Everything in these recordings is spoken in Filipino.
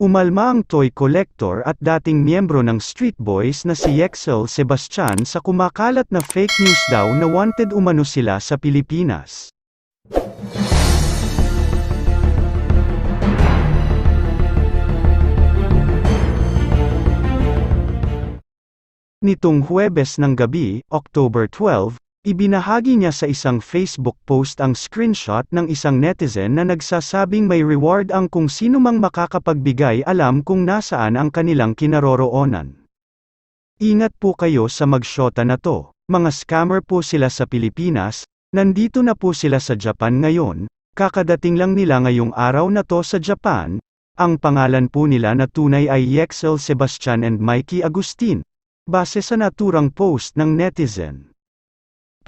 Umalma ang toy collector at dating miyembro ng Street Boys na si Yexel Sebastian sa kumakalat na fake news daw na wanted umano sila sa Pilipinas. Nitong Huwebes ng gabi, October 12, ibinahagi niya sa isang Facebook post ang screenshot ng isang netizen na nagsasabing may reward ang kung sino mang makakapagbigay alam kung nasaan ang kanilang kinaroroonan. Ingat po kayo sa magshota na to, mga scammer po sila sa Pilipinas, nandito na po sila sa Japan ngayon, kakadating lang nila ngayong araw na to sa Japan, ang pangalan po nila na tunay ay Yexel Sebastian and Mikey Agustin, base sa naturang post ng netizen.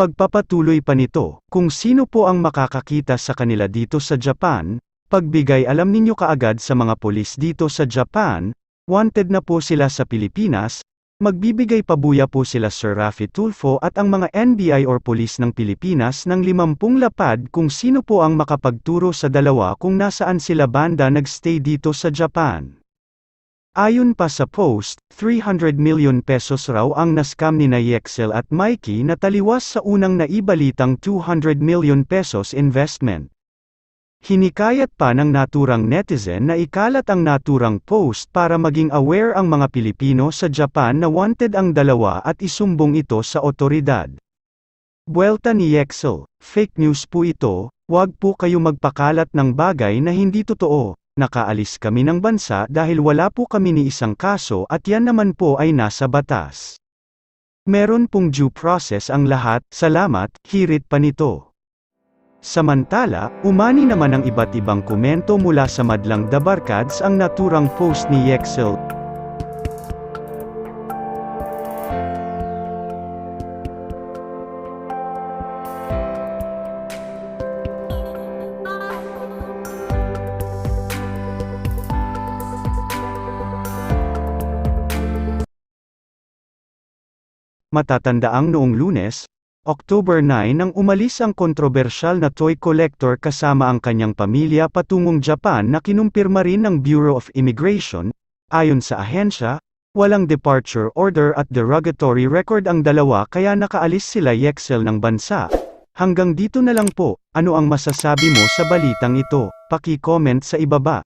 Pagpapatuloy pa nito, kung sino po ang makakakita sa kanila dito sa Japan, pagbigay alam ninyo kaagad sa mga polis dito sa Japan, wanted na po sila sa Pilipinas, magbibigay pabuya po sila Sir Rafi Tulfo at ang mga NBI or polis ng Pilipinas ng 50 lapad kung sino po ang makapagturo sa dalawa kung nasaan sila banda nagstay dito sa Japan. Ayon pa sa post, 300 million pesos raw ang naskam ni Yexel at Mikey na taliwas sa unang naibalitang 200 million pesos investment. Hinikayat pa ng naturang netizen na ikalat ang naturang post para maging aware ang mga Pilipino sa Japan na wanted ang dalawa at isumbong ito sa otoridad. Buelta ni Yexel, fake news po ito, wag po kayo magpakalat ng bagay na hindi totoo, nakaalis kami ng bansa dahil wala po kami ni isang kaso at yan naman po ay nasa batas. Meron pong due process ang lahat, salamat, hirit pa nito. Samantala, umani naman ang iba't ibang komento mula sa madlang Dabarkads ang naturang post ni Yexel. Matatandaang noong lunes, October 9 nang umalis ang kontrobersyal na toy collector kasama ang kanyang pamilya patungong Japan na kinumpirma rin ng Bureau of Immigration, ayon sa ahensya, walang departure order at derogatory record ang dalawa kaya nakaalis sila Yexel ng bansa. Hanggang dito na lang po, ano ang masasabi mo sa balitang ito, paki-comment sa ibaba.